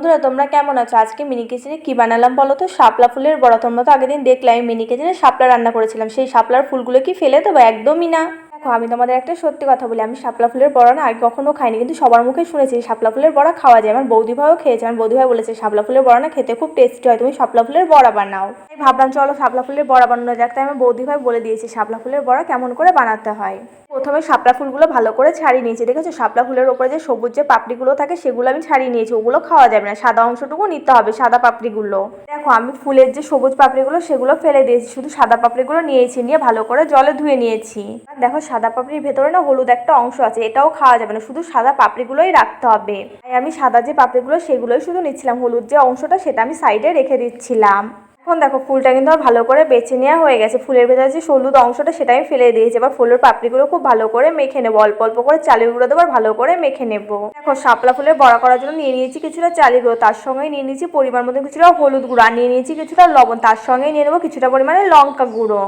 বন্ধুরা, তোমরা কেমন আছো? আজকে মিনি কিচেনে কি বানালাম বলো তো? শাপলা ফুলের বড়া। তোমরা তো আগের দিন দেখলে, আমি মিনি কিচেনে শাপলা রান্না করেছিলাম। সেই শাপলার ফুলগুলো কি ফেলে দেবো? একদমই না। দেখো, আমি তোমাদের একটা সত্যি কথা বলি, আমি শাপলা ফুলের বড়া না আগে কখনো খাইনি, কিন্তু সবার মুখে শুনেছি শাপলা ফুলের বড়া খাওয়া যায়। আমার বৌদি ভাইও খেয়েছে, আমার বৌদি ভাই বলেছে, শাপলা ফুলের বড়া না খেতে খুব টেস্টি হয়, তুমি শাপলা ফুলের বড়া বানাও। তাই ভাবলাম, চলো শাপলা ফুলের বড়া বানানো যাক। তাই আমার বৌদি ভাই বলে দিয়েছি, শাপলা ফুলের বড়া কেমন করে বানাতে হয়? প্রথমে শাপলা ফুলগুলো ভালো করে ছাড়িয়ে নিয়েছি। দেখেছ? শাপলা ফুলের ওপরে যে সবুজ যে পাপড়িগুলো থাকে, সেগুলো আমি ছাড়িয়ে নিয়েছি। ওগুলো খাওয়া যাবে না। সাদা অংশটুকু নিতে হবে, সাদা পাপড়িগুলো। দেখো, আমি ফুলের যে সবুজ পাপড়িগুলো, সেগুলো ফেলে দিয়েছি। শুধু সাদা পাপড়িগুলো নিয়েছি, নিয়ে ভালো করে জলে ধুয়ে নিয়েছি। আর দেখো, সাদা পাপড়ির ভেতরে না হলুদ একটা অংশ আছে, এটাও খাওয়া যাবে না। শুধু সাদা পাপড়িগুলোই রাখতে হবে। তাই আমি সাদা যে পাপড়িগুলো, সেগুলোই শুধু নিচ্ছিলাম। হলুদ যে অংশটা, সেটা আমি সাইডে রেখে দিচ্ছিলাম। এখন দেখো ফুলটা কিন্তু আমার ভালো করে বেছে নেওয়া হয়ে গেছে। ফুলের ভেতরে যে সলুদ অংশটা সেটা আমি ফেলে দিয়েছি। এবার ফুলের পাপড়িগুলো খুব ভালো করে মেখে নেব। অল্প অল্প করে চালের গুঁড়ো দেবার ভালো করে মেখে নেব। দেখো শাপলা ফুলের বড়া করার জন্য নিয়ে নিয়েছি কিছুটা চালের গুঁড়ো। তার সঙ্গে নিয়ে নিয়েছি পরিমাণ মতো কিছুটা হলুদ গুঁড়ো। আর নিয়ে নিয়েছি কিছুটা লবণ। তার সঙ্গে নিয়ে নেব কিছুটা পরিমাণে লঙ্কা গুঁড়ো।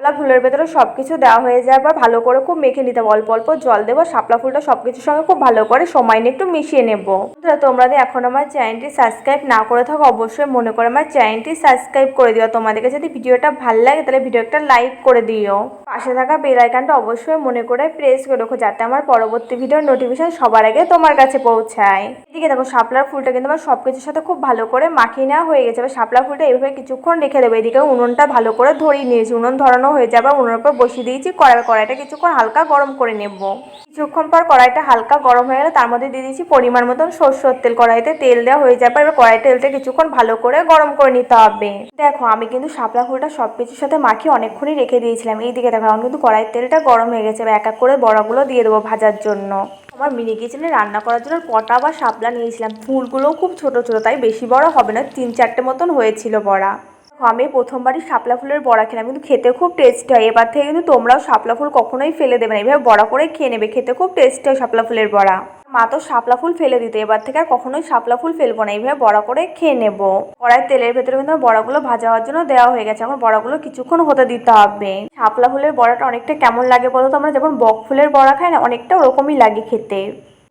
শাপলা ফুলের ভেতরে সব কিছু দেওয়া হয়ে যায় বা ভালো করে খুব মেখে নিতে অল্প অল্প জল দেবো, শাপলা ফুলটা সব কিছুর সঙ্গে খুব ভালো করে সময় নিয়ে একটু মিশিয়ে নেব। তোমরা এখন আমার চ্যানেলটি সাবস্ক্রাইব না করে থাকো, অবশ্যই মনে করে আমার চ্যানেলটি সাবস্ক্রাইব করে দিও। তোমাদেরকে যদি ভিডিওটা ভালো লাগে, তাহলে ভিডিওটা লাইক করে দিও। পাশে থাকা বেল আইকনটা অবশ্যই মনে করে প্রেস করে রাখো, যাতে আমার পরবর্তী ভিডিওর নোটিফিকেশন সবার আগে তোমার কাছে পৌঁছায়। এদিকে দেখো, শাপলার ফুলটা কিন্তু আমার সব কিছুর সাথে খুব ভালো করে মাখিয়ে নেওয়া হয়ে গেছে। এবার শাপলা ফুলটা এইভাবে কিছুক্ষণ রেখে দেবো। এদিকে উনুনটা ভালো করে ধরিয়ে নিয়েছি। উনুন ধরানো হয়ে যাবে উনুনের উপর বসিয়ে দিয়েছি কড়াই কড়াইটা কিছুক্ষণ হালকা গরম করে নেব। কিছুক্ষণ পর কড়াইটা হালকা গরম হয়ে গেলে তার মধ্যে দিয়ে দিয়েছি পরিমাণ মতন সরষের তেল। কড়াইতে তেল দেওয়া হয়ে যাবে এবার কড়াই তেলটা কিছুক্ষণ ভালো করে গরম করে নিতে হবে। দেখো, আমি কিন্তু শাপলা ফুলটা সব কিছুর সাথে মাখিয়ে অনেকক্ষণই রেখে দিয়েছিলাম। এইদিকে দেখো, এখন কিন্তু কড়াইয়ের তেলটা গরম হয়ে গেছে। এক এক করে বড়াগুলো দিয়ে দেবো ভাজার জন্য। আমার মিনি কিচেনে রান্না করার জন্য পটা বা শাপলা নিয়েছিলাম। ফুলগুলোও খুব ছোট ছোট, তাই বেশি বড় হবে না, তিন চারটে মতন হয়েছিল বড়া। আমি প্রথমবারই শাপলা ফুলের বড়া খেলাম, কিন্তু খেতে খুব টেস্টি হয়। এবার থেকে কিন্তু তোমরাও শাপলা ফুল কখনোই ফেলে দেবে না। এভাবে বড়া করে খেয়ে নেবে, খেতে খুব টেস্টি হয় শাপলা ফুলের বড়া। মা তো শাপলা ফুল ফেলে দিতে, এবার থেকে আর কখনোই শাপলা ফুল ফেলব না। এইভাবে বড়া করে খেয়ে নেব। কড়াই তেলের ভেতরে কিন্তু বড়াগুলো ভাজা হওয়ার জন্য দেওয়া হয়ে গেছে। এখন বড়াগুলো কিছুক্ষণ হতে দিতে হবে। শাপলা ফুলের বড়াটা অনেকটা কেমন লাগে বলো তো? আমরা যেমন বক ফুলের বড়া খাই না, অনেকটা ওরকমই লাগে খেতে।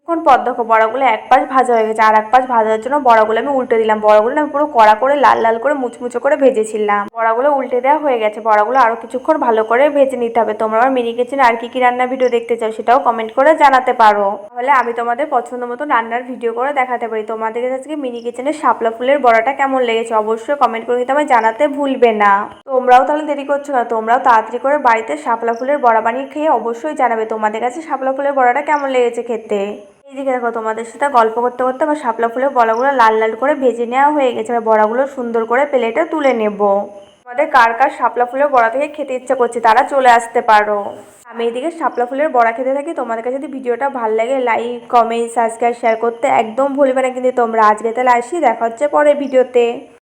এখন দেখো বড়াগুলো এক পাশ ভাজা হয়ে গেছে, আর এক পাশ ভাজার জন্য বড়াগুলো আমি উল্টে দিলাম। বড়াগুলো আমি পুরো কড়া করে, লাল লাল করে, মুচমুচো করে ভেজেছিলাম। বড়াগুলো উল্টে দেওয়া হয়ে গেছে, বড়াগুলো আরও কিছুক্ষণ ভালো করে ভেজে নিতে হবে। তোমরা আমার মিনি কিচেনে আর কি কি রান্না ভিডিও দেখতে চাও সেটাও কমেন্ট করে জানাতে পারো। তাহলে আমি তোমাদের পছন্দ মতো রান্নার ভিডিও করে দেখাতে পারি। তোমাদের কাছে আজকে মিনি কিচেনের শাপলা ফুলের বড়াটা কেমন লেগেছে অবশ্যই কমেন্ট করে কিন্তু আমায় জানাতে ভুলবে না। তোমরাও তাহলে দেরি করছ না, তোমরাও তাড়াতাড়ি করে বাড়িতে শাপলা ফুলের বড়া বানিয়ে খেয়ে অবশ্যই জানাবে তোমাদের কাছে শাপলা ফুলের বড়াটা কেমন লেগেছে খেতে। এইদিকে দেখো, তোমাদের সাথে গল্প করতে করতে আমার শাপলা ফুলের বড়াগুলো লাল লাল করে ভেজে নেওয়া হয়ে গেছে। এবার বড়াগুলো সুন্দর করে প্লেটে তুলে নেব। তোমাদের কার কার শাপলা ফুলের বড়া থেকে খেতে ইচ্ছা করছে, তারা চলে আসতে পারো। আমি এদিকে শাপলা ফুলের বড়া খেতে থাকি। তোমাদের কাছে যদি ভিডিওটা ভালো লাগে লাইক কমেন্ট সাবস্ক্রাইব শেয়ার করতে একদম ভুলবে না। কিন্তু তোমরা আজকে তাহলে আসি, দেখা হচ্ছে পরে ভিডিওতে।